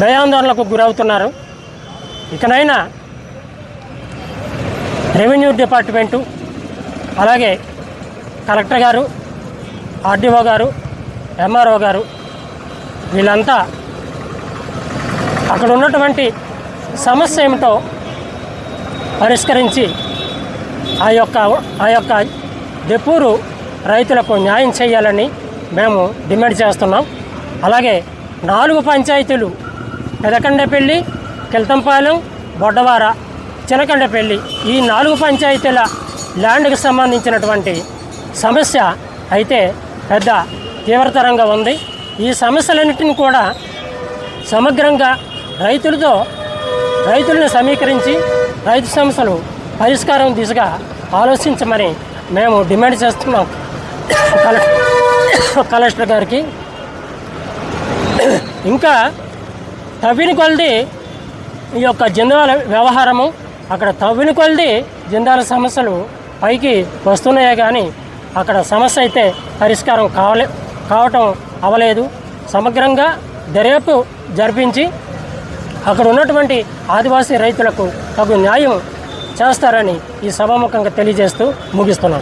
భయాందోళనకు గురవుతున్నారు. ఇకనైనా రెవెన్యూ డిపార్ట్మెంటు అలాగే కలెక్టర్ గారు ఆర్డీఓ గారు ఎంఆర్ఓ గారు వీళ్ళంతా అక్కడ ఉన్నటువంటి సమస్య ఏమిటో పరిష్కరించి ఆ యొక్క ఆ యొక్క దెపూరు రైతులకు న్యాయం చేయాలని మేము డిమాండ్ చేస్తున్నాం. అలాగే నాలుగు పంచాయతీలు. పెదకండపల్లి కిల్తంపాలెం బొడ్డవార చినకండపల్లి ఈ నాలుగు పంచాయతీల ల్యాండ్కి సంబంధించినటువంటి సమస్య అయితే పెద్ద తీవ్రతరంగా ఉంది. ఈ సమస్యలన్నింటిని కూడా సమగ్రంగా రైతులతో రైతులను సమీకరించి రైతు సమస్యలు పరిష్కారం దిశగా ఆలోచించమని మేము డిమాండ్ చేస్తున్నాం. కలెక్టర్ గారికి ఇంకా తవ్విన కొలది ఈ యొక్క జిందాల వ్యవహారము అక్కడ తవ్విన కొలది జిందాల సమస్యలు పైకి వస్తున్నాయే కానీ అక్కడ సమస్య అయితే పరిష్కారం కావలే కావటం అవలేదు సమగ్రంగా దర్యాప్తు జరిపించి అక్కడ ఉన్నటువంటి ఆదివాసీ రైతులకు తగు న్యాయం చేస్తారని ఈ సభాముఖంగా తెలియజేస్తూ ముగిస్తున్నాను.